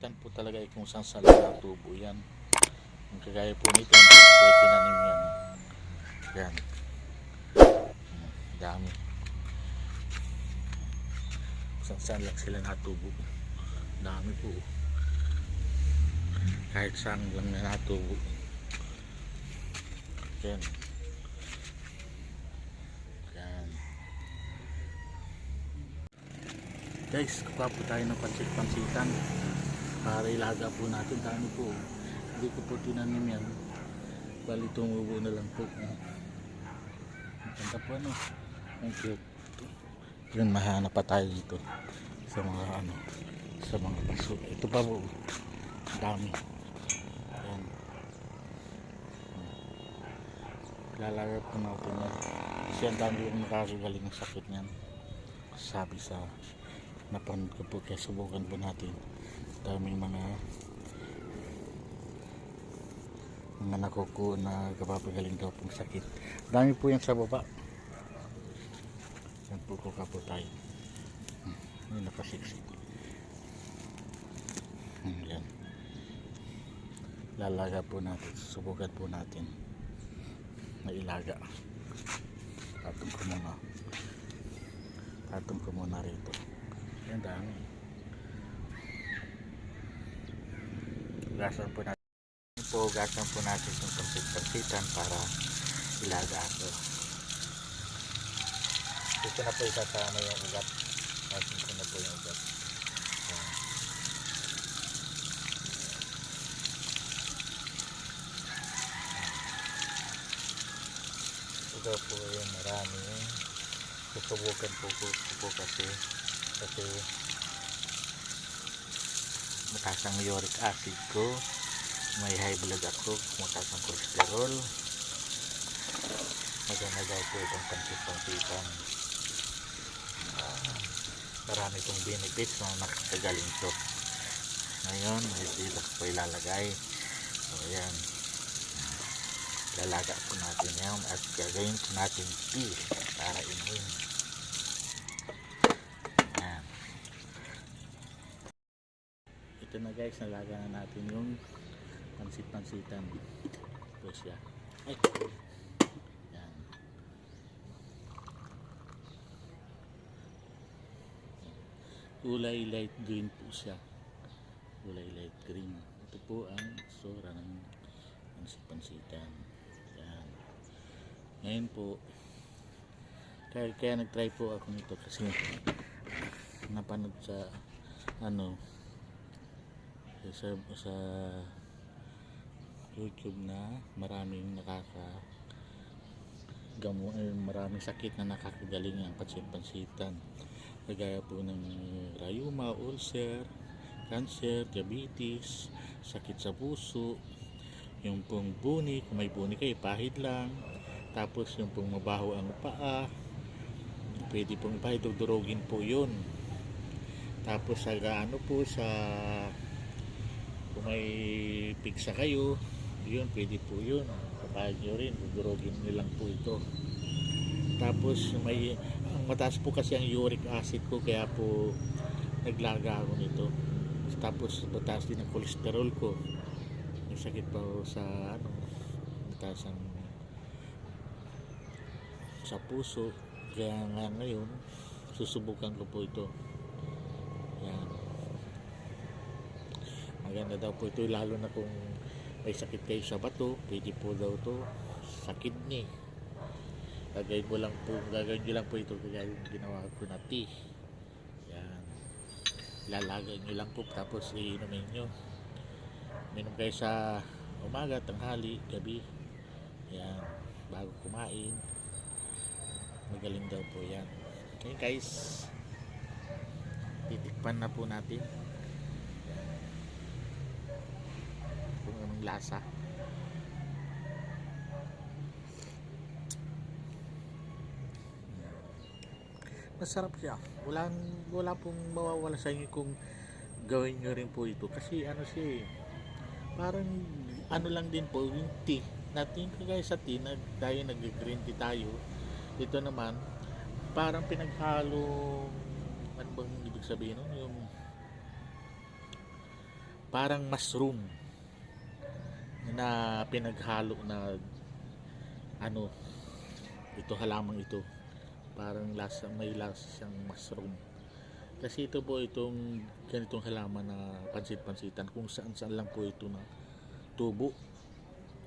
pansitan po talaga ay kung saan saan lang tubo yan. Yung kagaya po nito, pwede tinanim yan. Yan. Hmm, Dami. Saan saan lang sila natubo. Dami po. Kahit saan lang na natubo. Yan. Guys, kuha po tayo ng pansit-pansitan para ilaga po natin. Dami po. Hindi ko po tinanim yan. Bali tumubo na lang po. Maganda po ano. Ang cute. Yun, mahanap pa tayo dito sa mga ano sa mga paso. Ito pa po. Ang Dami. Ayan. Lalaga po natin yan. Kasi ang dami yung nakakagaling ng sakit niyan. Sabi sa napanood ko po kaya subukan po natin. Daming mga mga nakuku na kapapagaling daw pong sakit. Dami po yan sa baba. Yan po kuka po tayo. Hmm, Yung nakasiksik. Hmm, Yan. Lalaga po natin. Subukan po natin. Na ilaga. Tatong ko muna. Tatong ko muna rito. Yan dami. Gasan po natin. Po, gasan po natin yung pansit-pansitan para ilaga ako. Dito na po isasama yung ugat. Gasan ko na po yung ugat. Ito po yung marami. Susubukan po po, po kasi kasi mataas ang uric acid ko. May high blood ako. Mataas ang cholesterol maganda daw po itong pansip-pansipan Ah, marami itong benefits na nakakagaling to ngayon dito ko po ilalagay. So ayan. Lalaga po natin yan at gagawin po natin tea para inuin yan ito na guys. Nalaga na natin yung pansit-pansitan. Ito siya. Ay! Kulay light green po siya. Kulay light green. Ito po ang sora ng pansit-pansitan. Yan. Ngayon po kaya, kaya nag-try po ako nito kasi napanood sa ano sa, sa YouTube na maraming nakaka gamo, eh, maraming sakit na nakakagaling ang pansit-pansitan kagaya po ng rayuma, ulcer cancer, diabetes sakit sa puso yung pong buni, kung may buni kayo pahid lang. Tapos yung pong mabaho ang paa pwede pong ipahid durugin po yun. Tapos sa ano po sa kung may pigsa kayo yun pwede po yun. Papayag nyo rin durugin nilang po ito. Tapos may ang mataas po kasi ang uric acid ko kaya po naglaga ako nito. Tapos mataas din ang cholesterol ko. May sakit pa sa ano mataas ang sa puso. Kaya nga ngayon susubukan ko po ito yan maganda daw po ito lalo na kung may sakit kayo sa bato pwede po daw to sa kidney. Gagawin mo lang po gagawin nyo lang po ito kaya yung ginawa ko na tea. Yan. Lalagay nyo lang po tapos iinumin nyo. Minom kayo sa umaga, tanghali, gabi. Yan. Bago kumain. Magaling daw po yan. Okay guys. Titikpan na po natin kung anong lasa. Masarap siya. Walang wala pong mawawala sa inyo kung gawin nyo rin po ito. Kasi ano siya eh parang ano lang din po yung tea. Natin kagaya sa tea na tayo nag-green tea tayo. Ito naman parang pinaghalo ano bang ibig sabihin nun? Yung parang mushroom na pinaghalo na ano ito halamang ito. Parang lasa may lasa siyang mushroom. Kasi ito po itong ganitong halaman na pansit-pansitan kung saan saan lang po ito na tubo.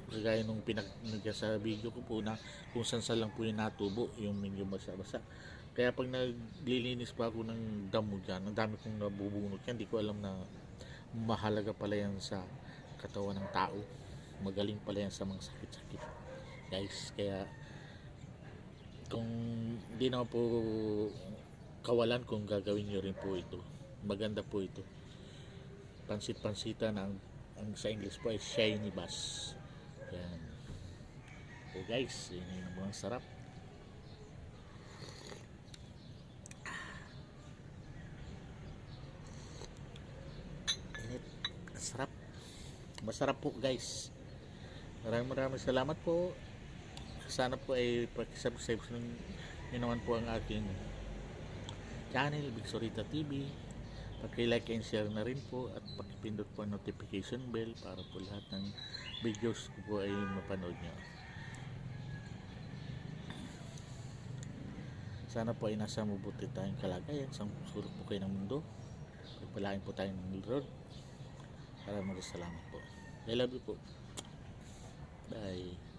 Kagaya nung pinag sa video ko po na kung saan saan lang po yung natubo yung medyo basa-basa. Kaya pag naglilinis pa ako ng damo dyan ang dami kong nabubunot. Yan hindi ko alam na mahalaga pala yan sa katawan ng tao magaling pala yan sa mga sakit-sakit. Guys kaya kung hindi naman po kawalan kung gagawin nyo rin po ito. Maganda po ito. Pansit-pansita ang, ang sa English po ay shiny bass. Yan. So guys yun yung mga sarap. Sarap. Masarap po guys maraming maraming salamat po. Sana po ay pakisubscribe nyo naman po ang aking channel Big Sorita TV paki-like and share na rin po at pakipindot po ang notification bell para po lahat ng videos ko po ay mapanood nyo. Sana po ay nasa mabuti tayong kalagayan sa sulok po kayo ng mundo. Pagpalain po tayo ng Lord para magsalamat po. I love you po 哎。